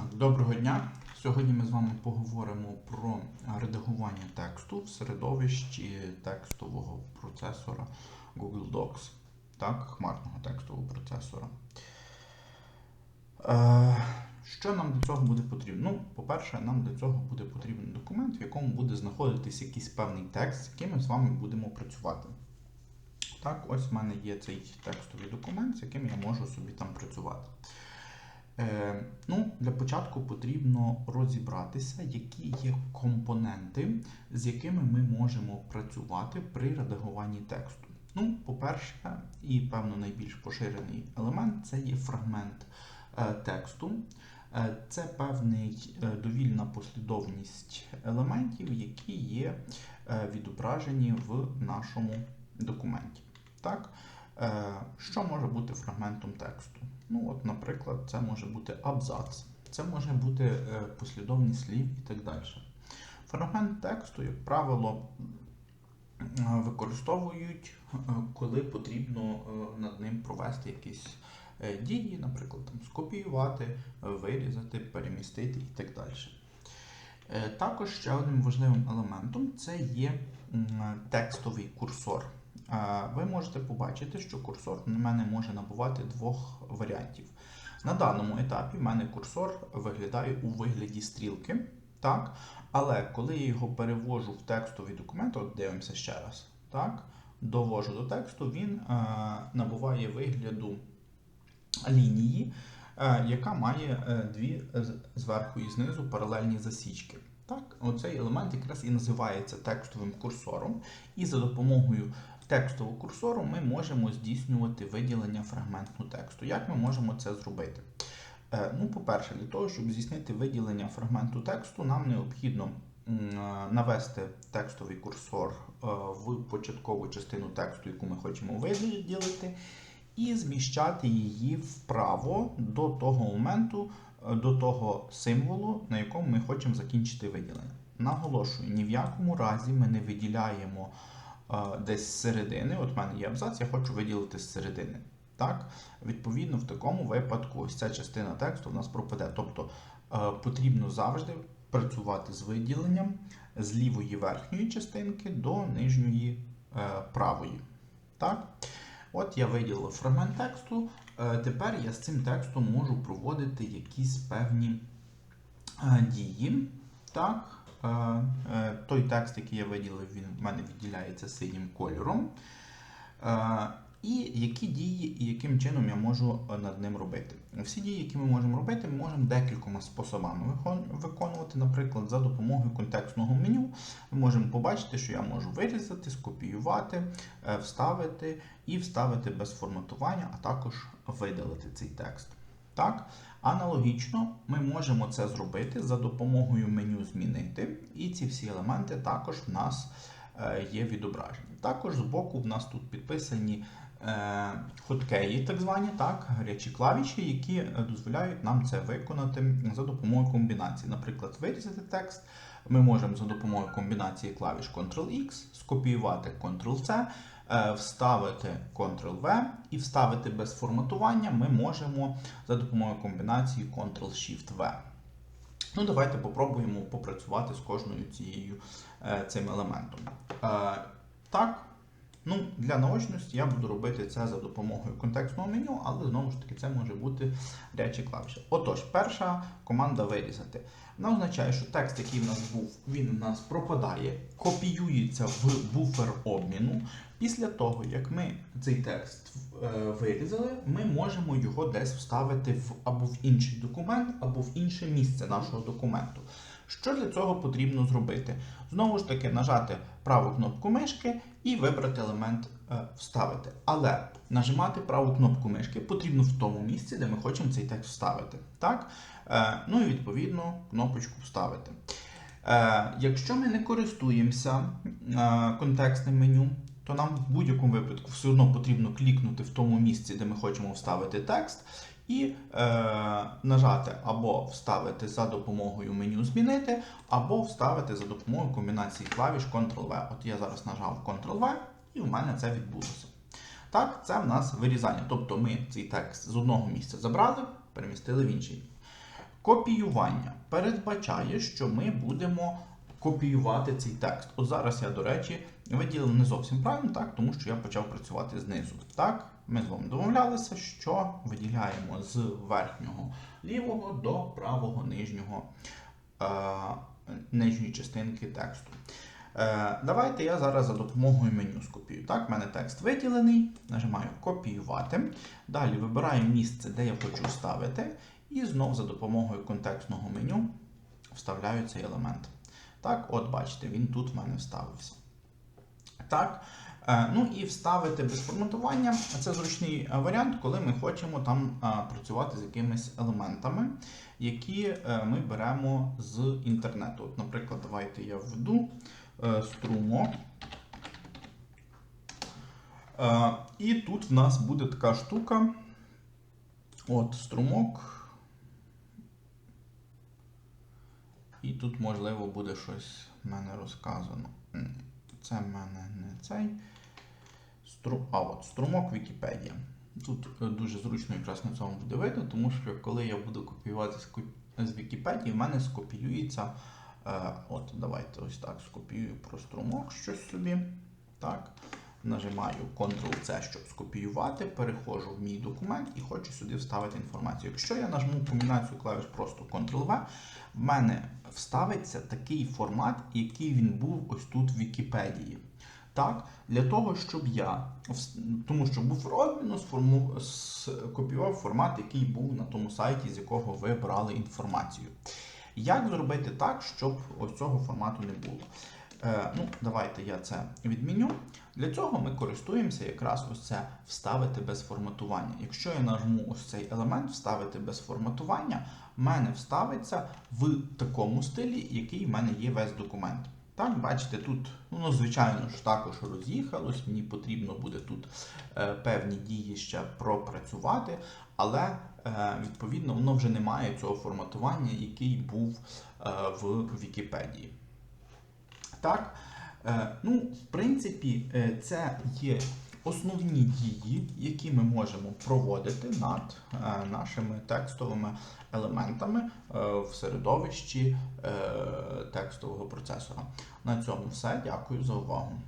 Так, доброго дня. Сьогодні ми з вами поговоримо про редагування тексту в середовищі текстового процесора Google Docs, так, хмарного текстового процесора. Е, що нам для цього буде потрібно? Ну, по-перше, нам для цього буде потрібен документ, в якому буде знаходитись якийсь певний текст, з яким ми з вами будемо працювати. Так, ось в мене є цей текстовий документ, з яким я можу собі там працювати. Е, ну, Для початку потрібно розібратися, які є компоненти, з якими ми можемо працювати при редагуванні тексту. Ну, По-перше, і певно найбільш поширений елемент це є фрагмент е, тексту. Е, це певний довільна послідовність елементів, які є відображені в нашому документі. Так? Е, Що може бути фрагментом тексту? Ну, от, Наприклад, це може бути абзац, це може бути е, послідовність слів і так далі. Фрагмент тексту, як правило, використовують, е, коли потрібно над ним провести якісь дії, наприклад, там, скопіювати, вирізати, перемістити і так далі. Також ще одним важливим елементом це є текстовий курсор. Ви можете побачити, що курсор на мене може набувати двох варіантів. На даному етапі в мене курсор виглядає у вигляді стрілки, так? але коли я його перевожу в текстовий документ, от дивимося ще раз, так? довожу до тексту, він е, набуває вигляду лінії, е, яка має е, дві зверху і знизу паралельні засічки. Так, оцей елемент якраз і називається текстовим курсором, і за допомогою текстового курсору ми можемо здійснювати виділення фрагменту тексту. Як ми можемо це зробити? Е, Ну, по-перше, для того, щоб здійснити виділення фрагменту тексту, нам необхідно е, навести текстовий курсор е, в початкову частину тексту, яку ми хочемо виділити, і зміщати її вправо до того моменту, до того символу, на якому ми хочемо закінчити виділення. Наголошую, ні в якому разі ми не виділяємо десь з середини. От в мене є абзац, я хочу виділити з середини. Так? Відповідно, в такому випадку ось ця частина тексту в нас пропаде. Тобто е, потрібно завжди працювати з виділенням з лівої верхньої частинки до нижньої е, правої. Так? От я виділив фрагмент тексту. Е, Тепер я з цим текстом можу проводити якісь певні дії. Так? Е, Той текст, який я виділив, він в мене відділяється синім кольором. І які дії і яким чином я можу над ним робити? Всі дії, які ми можемо робити, ми можемо декількома способами виконувати. Наприклад, за допомогою контекстного меню ми можемо побачити, що я можу вирізати, скопіювати, е, вставити і вставити без форматування, а також видалити цей текст. Так? Аналогічно ми можемо це зробити за допомогою меню змінити, і ці всі елементи також в нас е, є відображені. Також збоку в нас тут підписані е, хоткеї, так звані, так, гарячі клавіші, які е, дозволяють нам це виконати за допомогою комбінації. Наприклад, вирізати текст. Ми можемо за допомогою комбінації клавіш Ctrl-X, скопіювати Ctrl-C, вставити Ctrl-V і вставити без форматування ми можемо за допомогою комбінації Ctrl-Shift-V. Ну, давайте попробуємо попрацювати з кожною цією е, цим елементом. Е, так, ну, для наочності я буду робити це за допомогою контекстного меню, але знову ж таки це може бути речі клавіші. Отож, перша команда вирізати. Вона означає, що текст, який в нас був, він у нас пропадає, копіюється в буфер обміну. Після того, як ми цей текст е, вирізали, ми можемо його десь вставити в або в інший документ, або в інше місце нашого документу. Що для цього потрібно зробити? Знову ж таки, нажати праву кнопку мишки і вибрати елемент е, Вставити. Але нажимати праву кнопку мишки потрібно в тому місці, де ми хочемо цей текст вставити. Так? Е, ну і відповідно кнопочку Вставити. Е, якщо ми не користуємося контекстним меню, то нам в будь-якому випадку все одно потрібно клікнути в тому місці, де ми хочемо вставити текст, і е, нажати або вставити за допомогою меню Змінити, або вставити за допомогою комбінації клавіш Ctrl-V. От я зараз нажав Ctrl-V, і у мене це відбулося. Так, це в нас вирізання. Тобто ми цей текст з одного місця забрали, перемістили в інший. Копіювання передбачає, що ми будемо копіювати цей текст. От зараз я, до речі, виділив не зовсім правильно, так, тому що я почав працювати знизу. Так, ми з вами домовлялися, що виділяємо з верхнього лівого до правого нижнього е, нижньої частинки тексту. Е, давайте я зараз за допомогою меню скопію. Так, в мене текст виділений, нажимаю копіювати. Далі вибираю місце, де я хочу вставити, і знов за допомогою контекстного меню вставляю цей елемент. Так, от бачите, він тут в мене вставився. Так. Е, Ну і вставити без форматування. Це зручний е, варіант, коли ми хочемо там е, працювати з якимись елементами, які ми беремо з інтернету. От, наприклад, давайте я введу струмок. Е, І тут в нас буде така штука. От струмок. І тут, можливо, буде щось в мене розказано. Це в мене не цей. Стру... А от струмок Вікіпедія. Тут е, дуже зручно якраз на цьому буде видно, тому що коли я буду копіювати з з Вікіпедії, в мене скопіюється. Е, от, давайте ось так скопіюю про струмок щось собі. Так. Нажимаю Ctrl-C, щоб скопіювати, переходжу в мій документ і хочу сюди вставити інформацію. Якщо я нажму комбінацію клавіш просто Ctrl-V, в мене вставиться такий формат, який він був ось тут в Вікіпедії. Так, для того, щоб я, тому що був розміну, сформу, скопіював формат, який був на тому сайті, з якого ви брали інформацію. Як зробити так, щоб ось цього формату не було? Е, ну, давайте я це відміню. Для цього ми користуємося якраз ось це вставити без форматування. Якщо я нажму ось цей елемент вставити без форматування, в мене вставиться в такому стилі, який в мене є весь документ. Так, бачите, тут, ну, звичайно ж, також роз'їхалось, мені потрібно буде тут е, певні дії ще пропрацювати, але е, відповідно воно вже не має цього форматування, який був е, в Вікіпедії. Так, е, ну, в принципі, е, це є основні дії, які ми можемо проводити над е, нашими текстовими елементами в середовищі текстового процесора. На цьому все. Дякую за увагу.